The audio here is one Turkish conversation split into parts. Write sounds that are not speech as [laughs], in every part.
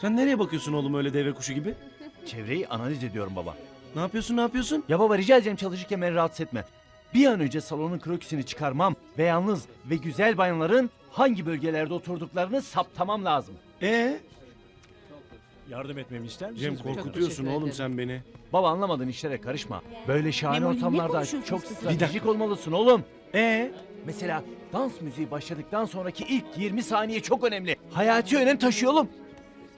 Sen nereye bakıyorsun oğlum öyle deve kuşu gibi? Çevreyi analiz ediyorum baba. Ne yapıyorsun ne yapıyorsun? Ya baba rica edeceğim çalışırken beni rahatsız etme. Bir an önce salonun krokisini çıkarmam ve yalnız ve güzel bayanların hangi bölgelerde oturduklarını saptamam lazım. Ee? Yardım etmemi ister misiniz? Cem korkutuyorsun oğlum sen beni. Baba anlamadığın işlere karışma. Böyle şahane Memoli, ne ortamlarda konuşuyorsunuz çok kızım? stratejik olmalısın oğlum. Ee? Mesela dans müziği başladıktan sonraki ilk 20 saniye çok önemli. Hayati önem taşıyor oğlum.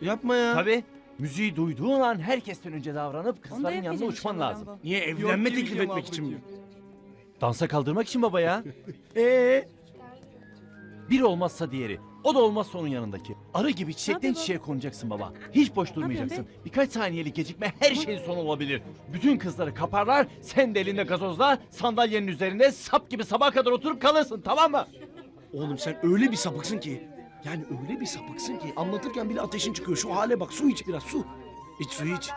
Yapma ya. Tabii. Müziği duyduğun an herkesten önce davranıp kızların yanına yapacağım uçman inşallah lazım. ben Niye evlenme teklif etmek için mi? Dansa kaldırmak için baba ya. [laughs] Ee? Biri olmazsa diğeri. O da olmazsa onun yanındaki. Arı gibi çiçekten yapıyor baba? çiçeğe konacaksın baba. Hiç boş durmayacaksın. Birkaç saniyelik gecikme her şeyin sonu olabilir. Bütün kızları kaparlar, sen de elinde gazozla sandalyenin üzerinde sap gibi sabaha kadar oturup kalırsın tamam mı? Oğlum sen öyle bir sapıksın ki. Yani öyle bir sapıksın ki anlatırken bile ateşin çıkıyor. Şu hale bak su iç biraz su. İç su iç.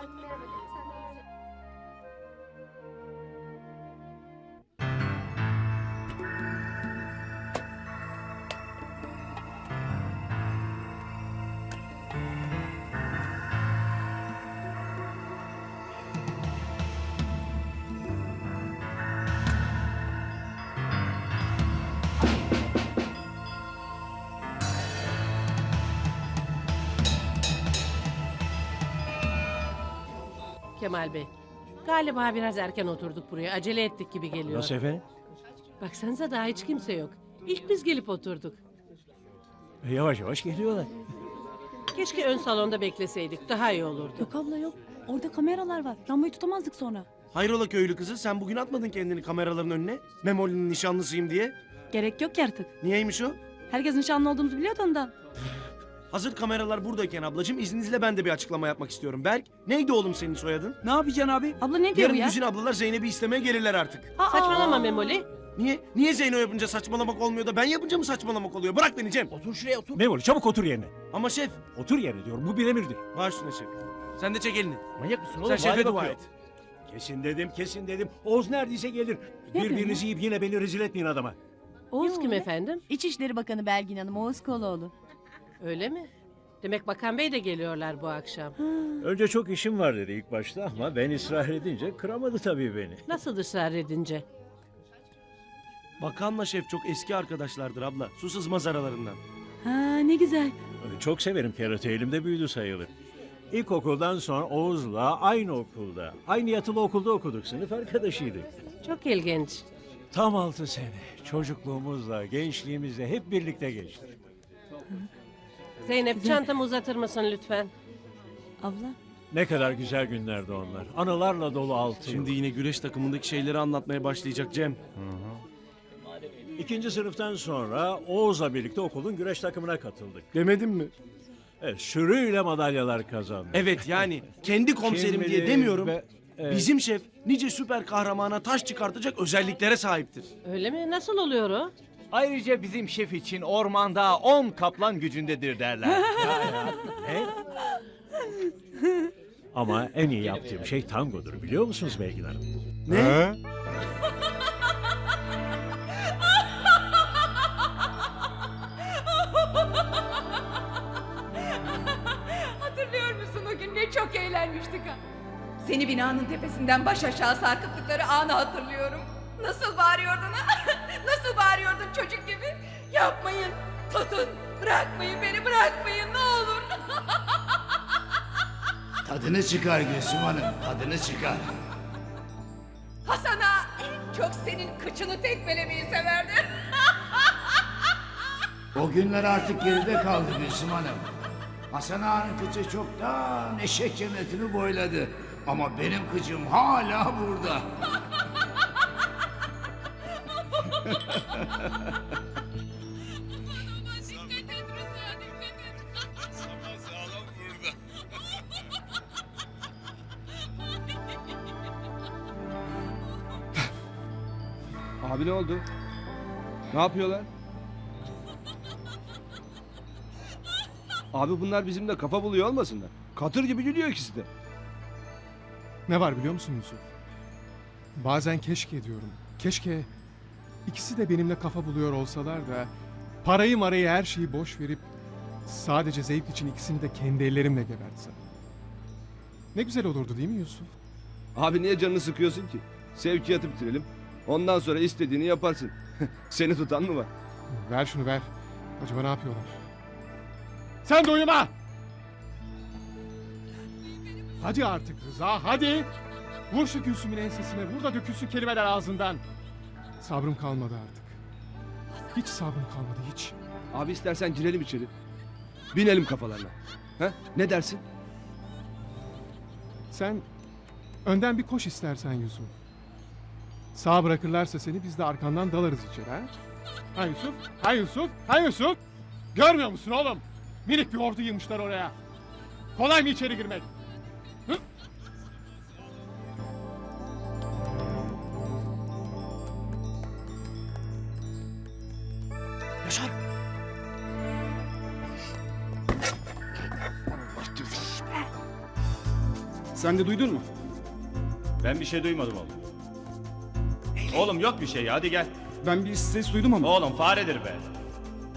Kemal Bey. Galiba biraz erken oturduk buraya. Acele ettik gibi geliyor. Nasıl efendim? Baksanıza daha hiç kimse yok. İlk biz gelip oturduk. E, yavaş yavaş geliyorlar. Keşke ön salonda bekleseydik. Daha iyi olurdu. Yok abla yok. Orada kameralar var. Lambayı tutamazdık sonra. Hayrola köylü kızı sen bugün atmadın kendini kameraların önüne. Memoli'nin nişanlısıyım diye. Gerek yok ki artık. Niyeymiş o? Herkes nişanlı olduğumuzu biliyordu ondan. Hazır kameralar buradayken ablacığım izninizle ben de bir açıklama yapmak istiyorum. Berk neydi oğlum senin soyadın? Ne yapacaksın abi? Abla ne diyor bu Yarın ya? Güzin ablalar Zeynep'i istemeye gelirler artık. Aa! Saçmalama Memoli. Niye? Niye Zeyno yapınca saçmalamak olmuyor da ben yapınca mı saçmalamak oluyor? Bırak beni Cem. Otur şuraya otur. Memoli çabuk otur yerine. Ama şef. Otur yerine diyorum. Bu bir emirdir. Var üstüne şef. Sen de çek elini. Manyak mısın oğlum? Sen şefe dua et. Kesin dedim, kesin dedim. Oğuz neredeyse gelir. Ne Birbirinizi yiyip yine beni rezil etmeyin adama. Oğuz kim efendim? İçişleri Bakanı Belgin Hanım, Oğuz Koloğlu. Öyle mi? Demek Bakan Bey de geliyorlar bu akşam. Önce çok işim var dedi ilk başta ama ben ısrar edince kıramadı tabii beni. Nasıl ısrar edince? Bakanla şef çok eski arkadaşlardır abla. Su sızmaz aralarından. Ha ne güzel. Çok severim kerate elimde büyüdü sayılır. İlkokuldan sonra Oğuz'la aynı okulda, aynı yatılı okulda okuduk. Sınıf arkadaşıydık. Çok ilginç. Tam altı sene. Çocukluğumuzla, gençliğimizle hep birlikte geçti. Zeynep çantamı uzatır mısın lütfen? Abla. Ne kadar güzel günlerdi onlar. Anılarla dolu altı yıl. Şimdi yine güreş takımındaki şeyleri anlatmaya başlayacak Cem. İkinci sınıftan sonra Oğuz'la birlikte okulun güreş takımına katıldık. Demedim mi? Evet, sürüyle madalyalar kazandık. Evet yani [laughs] kendi komiserim diye demiyorum. be- evet. Bizim şef nice süper kahramana taş çıkartacak özelliklere sahiptir. Öyle mi? Nasıl oluyor o? Ayrıca bizim şef için ormanda 10 kaplan gücündedir derler. [laughs] Ama en iyi yaptığım şey tangodur biliyor musunuz Belgin Hanım? Ne? Hatırlıyor musun o gün ne çok eğlenmiştik ha? Seni binanın tepesinden baş aşağı sarkıttıkları anı hatırlıyorum. Nasıl bağırıyordun ha? Tutun, bırakmayın beni bırakmayın ne olur. [laughs] Tadını çıkar Gülsüm Hanım, tadını çıkar. Hasan'a en çok senin kıçını tekmelemeyi severdi. [laughs] O günler artık geride kaldı Gülsüm Hanım. Hasan Ağa'nın kıçı çoktan eşek cennetini boyladı. Ama benim kıçım hala burada. [laughs] Abi ne oldu? Ne yapıyorlar? Abi bunlar bizimle kafa buluyor olmasınlar. Katır gibi gülüyor ikisi de. Ne var biliyor musun Yusuf? Bazen keşke diyorum. Keşke ikisi de benimle kafa buluyor olsalar da parayı marayı her şeyi boş verip sadece zevk için ikisini de kendi ellerimle gebertsem. Ne güzel olurdu değil mi Yusuf? Abi niye canını sıkıyorsun ki? Sevkiyatı bitirelim. Ondan sonra istediğini yaparsın. [laughs] Seni tutan mı var? Ver şunu ver. Acaba ne yapıyorlar? Sen de uyuma! Hadi artık Rıza hadi! Vur şu Gülsüm'ün ensesine vur da dökülsün kelimeler ağzından. Sabrım kalmadı artık. Hiç sabrım kalmadı hiç. Abi istersen girelim içeri. Binelim kafalarına. Ha? Ne dersin? Sen önden bir koş istersen Yusuf. Sağ bırakırlarsa seni biz de arkandan dalarız içeri ha? Ha Yusuf? Ha Yusuf? Ha Yusuf? Görmüyor musun oğlum? Minik bir ordu yığmışlar oraya. Kolay mı içeri girmek? Hı? Yaşar. Sen de duydun mu? Ben bir şey duymadım oğlum. Oğlum yok bir şey ya hadi gel. Ben bir ses duydum ama. Oğlum faredir be.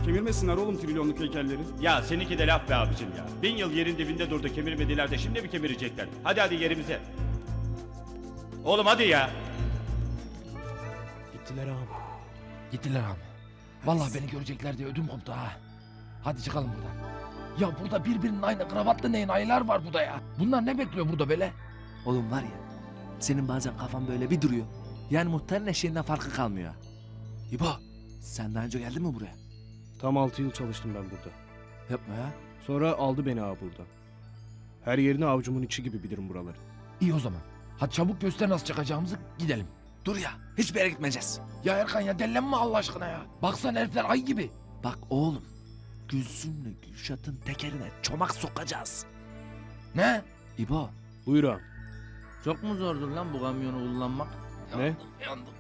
Kemirmesinler oğlum trilyonluk heykelleri. Ya seninki de laf be abicim ya. Bin yıl yerin dibinde durdu kemirmediler de şimdi mi kemirecekler? Hadi hadi yerimize. Oğlum hadi ya. Gittiler ağam. Gittiler ağam. Vallahi beni görecekler diye ödüm koptu ha. Hadi çıkalım buradan. Ya burada birbirinin aynı kravatlı neyin ayılar var burada ya. Bunlar ne bekliyor burada böyle? Oğlum var ya, senin bazen kafan böyle bir duruyor. Yani muhtarın eşeğinden farkı kalmıyor. İbo, sen daha önce geldin mi buraya? Tam 6 yıl çalıştım ben burada. Yapma ya. Sonra aldı beni ağa burada. Her yerini avucumun içi gibi bilirim buraları. İyi o zaman. Hadi çabuk göster nasıl çıkacağımızı gidelim. Dur ya, hiçbir yere gitmeyeceğiz. Ya Erkan ya dellenme Allah aşkına ya. Baksana herifler ay gibi. Bak oğlum, Gülsüm'le Gülşat'ın tekerine çomak sokacağız. Ne? İbo, Buyur ağam. çok mu zordur lan bu kamyonu kullanmak? Ne? Yandık.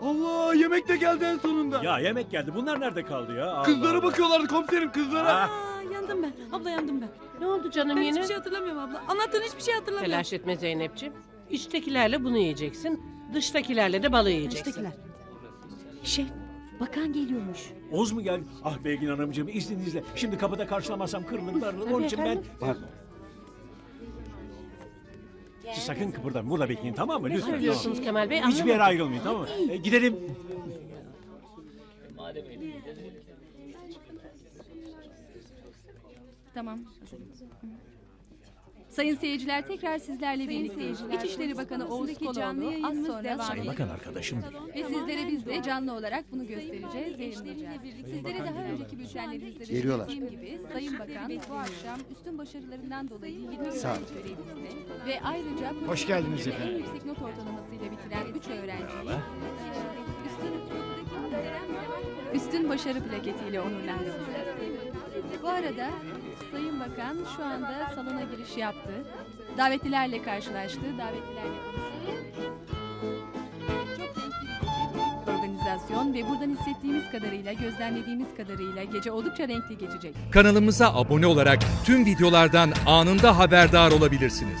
Allah yemek de geldi en sonunda. Ya yemek geldi. Bunlar nerede kaldı ya? Allah Kızlara Allah. bakıyorlardı komiserim kızlara. Aa, yandım ben. Abla yandım ben. Ne oldu canım Ben yine? hiçbir şey hatırlamıyorum abla. Anlattığın hiçbir şey hatırlamıyorum. Telaş etme Zeynep'ciğim. İçtekilerle bunu yiyeceksin. Dıştakilerle de balığı yiyeceksin. İştekiler. Şey, bakan geliyormuş. Oğuz mu geldi? Ah Belgin Hanımcığım izninizle. Şimdi kapıda karşılamazsam kırılır darılır. Onun Tabii için ben... efendim. Pardon. Sakın kıpırdamayın. Burada bekleyin tamam mı? Ne Lütfen. söylüyorsunuz tamam. Kemal Bey? Hiçbir yere Anlamadım. ayrılmayın tamam mı? E, gidelim. Tamam. Sayın seyirciler tekrar sizlerle birlikteyiz. İçişleri Bakanı Oğuz Koloğlu az sonra devam Bakın arkadaşım. Ve sizlere biz de canlı olarak bunu göstereceğiz, yayınlayacağız. Sizlere daha önceki bültenlerimizde de Geliyorlar. gibi Sayın Bakan bu akşam üstün başarılarından dolayı 20 öğrenci görevlisine ve ayrıca Hoş geldiniz en efendim. yüksek not ortalamasıyla bitiren 3 öğrenciyi üstün, üstün başarı plaketiyle onurlandıracağız. Bu arada Sayın Bakan şu anda salona giriş yaptı. Davetlilerle karşılaştı. Davetlilerle konuştu. Çok renkli organizasyon ve buradan hissettiğimiz kadarıyla, gözlemlediğimiz kadarıyla gece oldukça renkli geçecek. Kanalımıza abone olarak tüm videolardan anında haberdar olabilirsiniz.